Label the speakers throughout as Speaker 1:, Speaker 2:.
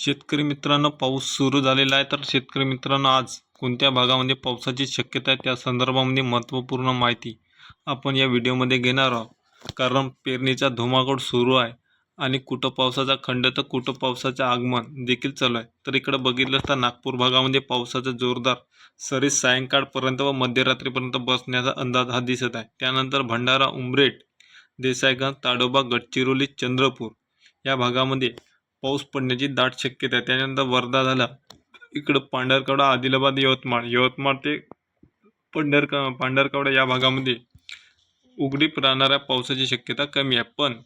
Speaker 1: शेतकरी मित्रांनो पाऊस सुरू झालेला आहे. तर शेतकरी मित्रांनो आज कोणत्या भागामध्ये पावसाची शक्यता आहे? त्या संदर्भामध्ये महत्त्वपूर्ण माहिती आपण या व्हिडिओमध्ये घेणार आहोत. कारण पेरणीचा धुमाकूळ सुरू आहे आणि कुठं पावसाचा खंड तर कुठं पावसाचं आगमन देखील चालू आहे. तर इकडं बघितलं तर नागपूर भागामध्ये पावसाचा जोरदार सरी सायंकाळपर्यंत व मध्यरात्रीपर्यंत बसण्याचा अंदाज हा दिसत आहे. त्यानंतर भंडारा उमरेट देसाईगंज ताडोबा गडचिरोली चंद्रपूर या भागामध्ये पाऊस पडण्याची दाट शक्यता आहे. त्यानंतर वर्धा झाला. इकडं पांढरकवडा आदिलाबाद यवतमाळ. यवतमाळ ते पंढरक पांढरकवडा या भागामध्ये उघडीप राहणाऱ्या पावसाची शक्यता कमी आहे. पण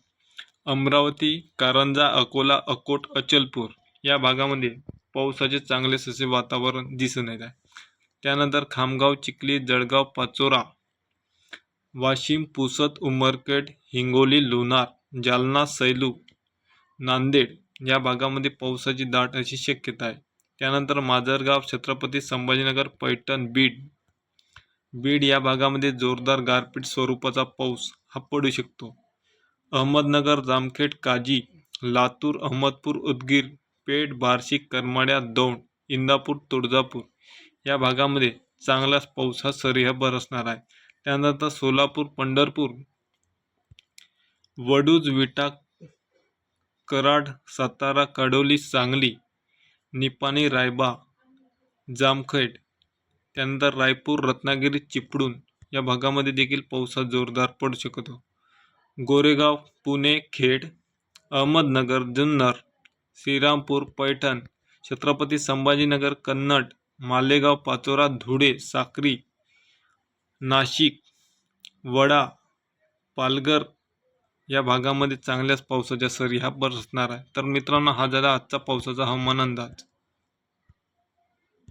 Speaker 1: अमरावती कारंजा अकोला अकोट अचलपूर या भागामध्ये पावसाचे चांगले ससे वातावरण दिसून येत आहे. त्यानंतर खामगाव चिखली जळगाव पाचोरा वाशिम पुसद उमरखेड हिंगोली लोणार जालना सैलू नांदेड या भागामध्ये पावसाची दाट अशी शक्यता आहे. त्यानंतर माजरगाव छत्रपती संभाजीनगर पैठण बीड. बीड या भागामध्ये जोरदार गारपीट स्वरूपाचा पाऊस हा पडू शकतो. अहमदनगर जामखेड काजी लातूर अहमदपूर उदगीर पेठ बार्शी करमाड्या दौंड इंदापूर तुळजापूर या भागामध्ये चांगलाच पाऊस हा सरी बरसणार आहे. त्यानंतर सोलापूर पंढरपूर वडूज विटा कराड सातारा कडोली सांगली निपाणी रायबा जामखेड त्यानंतर रायपूर रत्नागिरी चिपळूण या भागामध्ये देखील पावसात जोरदार पडू शकतो. गोरेगाव पुणे खेड अहमदनगर जुन्नर श्रीरामपूर पैठण छत्रपती संभाजीनगर कन्नड मालेगाव पाचोरा धुळे साक्री नाशिक वडा पालघर या भागामध्ये चांगल्याच पावसाच्या सरी हा बरसणार आहे. तर मित्रांनो हा झाला आजचा पावसाचा हवामान अंदाज.